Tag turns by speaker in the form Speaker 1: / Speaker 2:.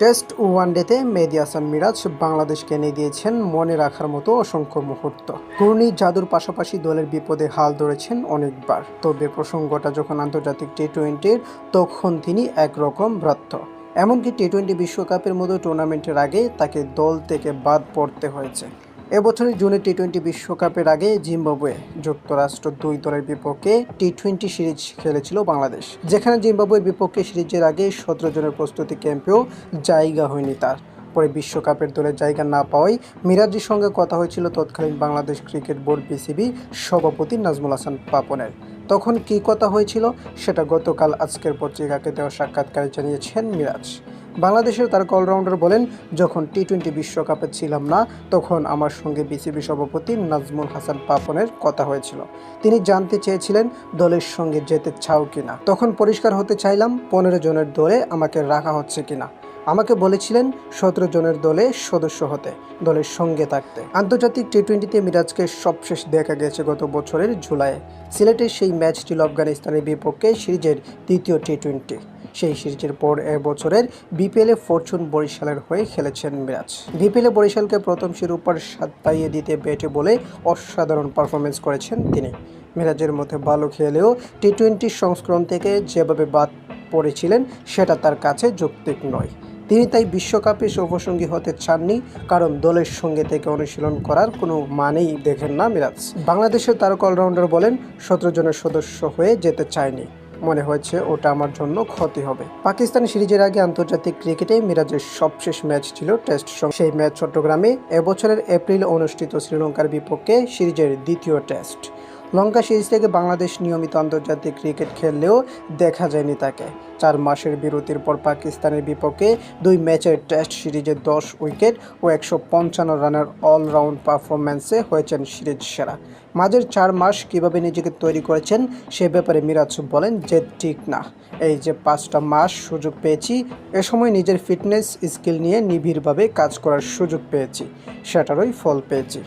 Speaker 1: Test ওয়ানডেতে মেহেদি হাসান মিরাজ বাংলাদেশকে এনে দিয়েছেন মনে রাখার মতো অসংখ্য মুহূর্ত। ঘূর্ণি জাদুর পাশাপাশি দলের বিপদে হাল ধরেছেন অনেকবার। তবে প্রসঙ্গটা যখন আন্তর্জাতিক টি টোয়েন্টির তখন তিনি একরকম ভ্রাত্য এমনকি টি টোয়েন্টি বিশ্বকাপের মতো টুর্নামেন্টের আগে তাকে দল থেকে বাদ পড়তে হয়েছে। এবছরের জুনে টি টোয়েন্টি বিশ্বকাপের আগে জিম্বাবুয়ে যুক্তরাষ্ট্র দুই দলের বিপক্ষে টি টোয়েন্টি সিরিজ খেলেছিল বাংলাদেশ, যেখানে জিম্বাবুয়ের বিপক্ষে সিরিজের আগে সতেরো জনের প্রস্তুতি ক্যাম্পেও জায়গা হয়নি তার। পরে বিশ্বকাপের দলে জায়গা না পাওয়ায় মিরাজির সঙ্গে কথা হয়েছিল তৎকালীন বাংলাদেশ ক্রিকেট বোর্ড বিসিবি সভাপতি নাজমুল হাসান পাপনের। তখন কী কথা হয়েছিল সেটা গতকাল আজকের পত্রিকাকে দেওয়া সাক্ষাৎকারে জানিয়েছেন মিরাজ। বাংলাদেশের তার অলরাউন্ডার বলেন, যখন টি টোয়েন্টি বিশ্বকাপে ছিলাম না, তখন আমার সঙ্গে বিসিবি সভাপতি নাজমুল হাসান পাপনের কথা হয়েছিল। তিনি জানতে চেয়েছিলেন দলের সঙ্গে যেতে চাও কিনা। তখন পরিষ্কার হতে চাইলাম, পনেরো জনের দলে আমাকে রাখা হচ্ছে কিনা। আমাকে বলেছিলেন, সতেরো জনের দলে সদস্য হতে, দলের সঙ্গে থাকতে। আন্তর্জাতিক টি টোয়েন্টিতে মিরাজকে সবশেষ দেখা গেছে গত বছরের জুলাইয়ে। সিলেটের সেই ম্যাচ ছিল আফগানিস্তানের বিপক্ষে সিরিজের দ্বিতীয় টি টোয়েন্টি সেই সিরিজের পর এবছরের বছরের বিপিএলে ফরচুন বরিশালের হয়ে খেলেছেন মিরাজ। বিপিএলে বরিশালকে প্রথম শিরোপার স্বাদ পাইয়ে দিতে ব্যাটে বলে অসাধারণ পারফরমেন্স করেছেন তিনি। মিরাজের মধ্যে ভালো খেলেও টি টোয়েন্টি সংস্করণ থেকে যেভাবে বাদ পড়েছিলেন, সেটা তার কাছে যৌক্তিক নয়। তিনি তাই বিশ্বকাপে সফরসঙ্গী হতে চাননি, কারণ দলের সঙ্গে থেকে অনুশীলন করার কোনো মানেই দেখেন না মিরাজ। বাংলাদেশের তারকা অলরাউন্ডার বলেন, সতেরো জনের সদস্য হয়ে যেতে চায়নি। মনে হয়েছে ওটা আমার জন্য ক্ষতি হবে। পাকিস্তান সিরিজের আগে আন্তর্জাতিক ক্রিকেটে মিরাজের সবশেষ ম্যাচ ছিল টেস্ট। সেই ম্যাচ চট্টগ্রামে। এবছরের এপ্রিল অনুষ্ঠিত শ্রীলঙ্কার বিপক্ষে সিরিজের দ্বিতীয় টেস্ট। লঙ্কা সিরিজ থেকে বাংলাদেশ নিয়মিত আন্তর্জাতিক ক্রিকেট খেললেও দেখা যায়নি তাকে। চার মাসের বিরতির পর পাকিস্তানের বিপক্ষে দুই ম্যাচের টেস্ট সিরিজে দশ উইকেট ও একশো পঞ্চান্ন রানের অলরাউন্ড পারফরম্যান্সে হয়েছেন সিরিজ সেরা। মাঝের চার মাস কীভাবে নিজেকে তৈরি করেছেন সে ব্যাপারে মিরাজ বলেন যে ঠিক না। এই যে পাঁচটা মাস সুযোগ পেয়েছি, এ সময় নিজের ফিটনেস স্কিল নিয়ে নিবিড়ভাবে কাজ করার সুযোগ পেয়েছি, সেটারই ফল পেয়েছি।